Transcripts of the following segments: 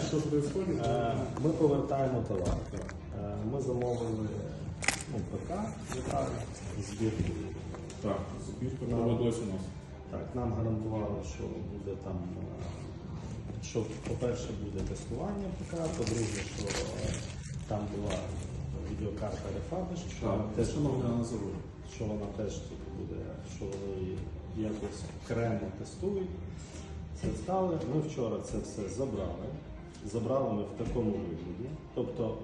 знать, что происходит. Е, Ми повертаємо товар. Е, Ми замовили ну, ПК, деталі, збірку. Так, збірка проводилась у нас. Так, нам гарантували, що буде там, е, що, по-перше, буде тестування ПК, по-друге, що там була відеокарта Refurbish, що Так, вона теж що вона на що вона теж буде, що вони якось окремо тестують. Це стали. Ми вчора це все забрали. Забрали ми в такому вигляді. Тобто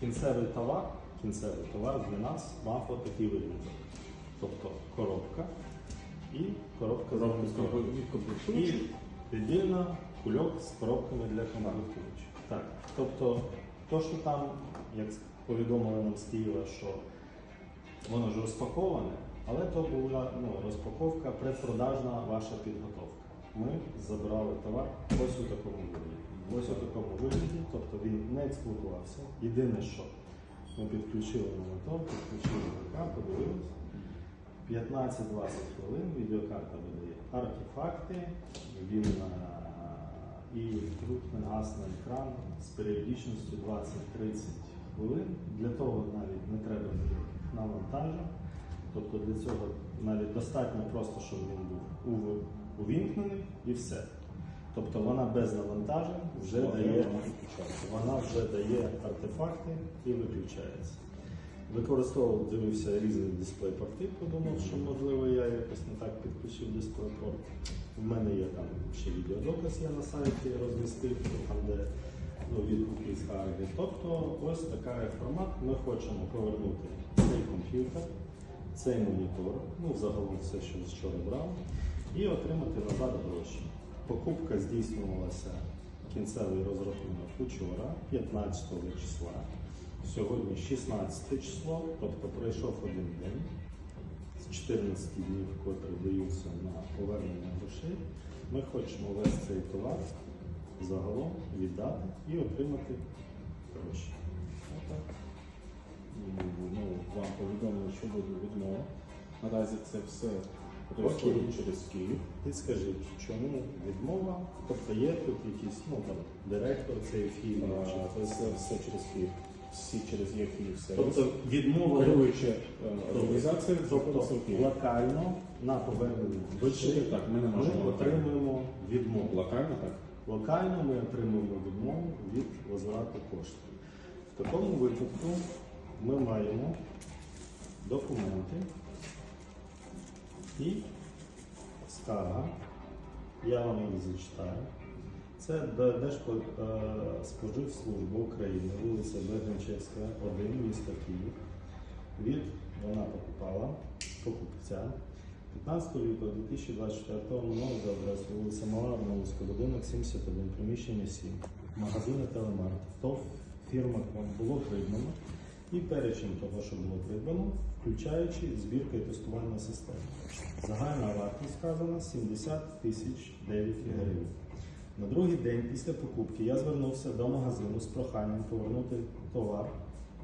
кінцевий товар, кінцевий товар для нас мав отакий вигляд. Тобто коробка і коробка з І віддільно кульок з коробками для комплектуючих. Так. Тобто, то, що там, як повідомили нам з Києва, що воно ж розпаковане, але то була ну, розпаковка, предпродажна ваша підготовка. Ми забрали товар ось у такому вигляді. Ось у такому вигляді, тобто він не експлуатувався. Єдине, що ми підключили на мотор, підключили ВК, подивилися. 15-20 хвилин відеокарта видає артефакти, він і крупний гасний екран з періодичністю 20-30 хвилин. Для того навіть не треба ніяких. Тобто для цього навіть достатньо просто, щоб він був ув- увімкнений і все. Тобто вона без навантажень вже дає, вона вже дає артефакти і виключається. Використовував, дивився різні дисплей-порти, подумав, що можливо я якось не так підключив дисплей-порт. У мене є там ще відеодоказ, я на сайті розмістив, там де ну, відгуки з Харги. Тобто ось така формат. Ми хочемо повернути цей комп'ютер, цей монітор, ну загалом все, що з вчора брав, і отримати назад гроші. Покупка здійснювалася кінцевий розрахунок вчора, 15 числа. Сьогодні 16 число, тобто пройшов один день з 14 днів, котрі даються на повернення грошей. Ми хочемо весь цей товар загалом віддати і отримати гроші. Ну, вам повідомили, що буде відмова. Наразі це все Окей. через Київ. Ти скажіть, чому відмова? Тобто є тут якийсь ну, там, директор цієї фірми? А, чи Це все, все через Київ. Всі через є Київ сервіс. Тобто відмова Керуюча е, організація тобто в Києві. локально на поверненні грошей Так, ми не можемо локально. отримуємо відмову. Локально так? Локально ми отримуємо відмову від возврату коштів. В такому випадку ми маємо документи і скарга. Я вам їх зачитаю. Це Держспоживслужба України, вулиця Берденчевська, 1, місто Київ. Від вона покупала покупця 15 лютого 2024 номер за адресою вулиця Мала Арнольська, будинок 71, приміщення 7, магазини Телемарт. То фірма вам було придбано і перечень того, що було придбано, включаючи збірка і тестувальна система. Загальна вартість сказана 70 тисяч 9 гривень. На другий день після покупки я звернувся до магазину з проханням повернути товар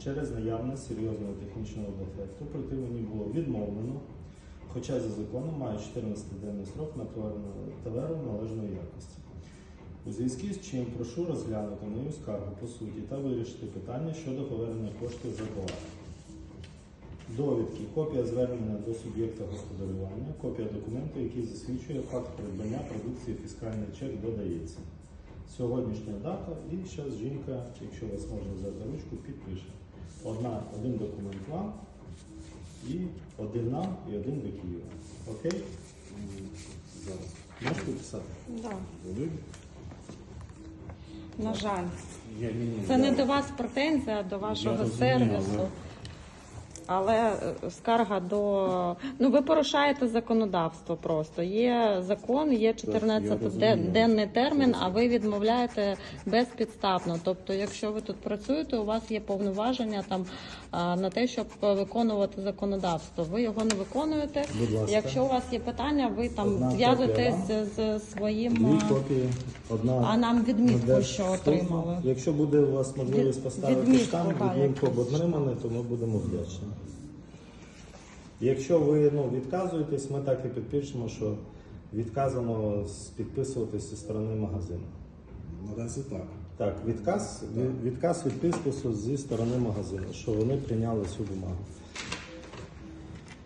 через наявність серйозного технічного дефекту. Проте мені було відмовлено, хоча за законом маю 14-денний срок на товару належної якості. У зв'язку з чим прошу розглянути мою скаргу по суті та вирішити питання щодо повернення коштів за товар. Довідки, копія звернення до суб'єкта господарювання, копія документу, який засвідчує факт придбання продукції, фіскальний чек додається. Сьогоднішня дата і зараз жінка, якщо вас можна взяти ручку, підпише. Одна, один документ вам, і один нам, і один до Києва. Окей? Зараз. Можете писати? Да. На жаль, це не до вас претензія, а до вашого сервісу. Але- е, скарга до ну ви порушаєте законодавство просто. Є закон, є я 14 розумію. денний термін, а ви відмовляєте безпідставно. Тобто, якщо ви тут працюєте, у вас є повноваження там на те, щоб виконувати законодавство. Ви його не виконуєте. Будь ласка. Якщо у вас є питання, ви там зв'язуєтесь з, своїм. Дві копії. Одна А нам відмітку, що отримали? Якщо буде у вас можливість поставити відмітку, штамп, відмітку отримане, то ми будемо вдячні. Якщо ви ну, відказуєтесь, ми так і підпишемо, що відказано підписуватись зі сторони магазину. Наразі так. Так, відказ, від- відказ відписку зі сторони магазину, що вони прийняли цю бумагу.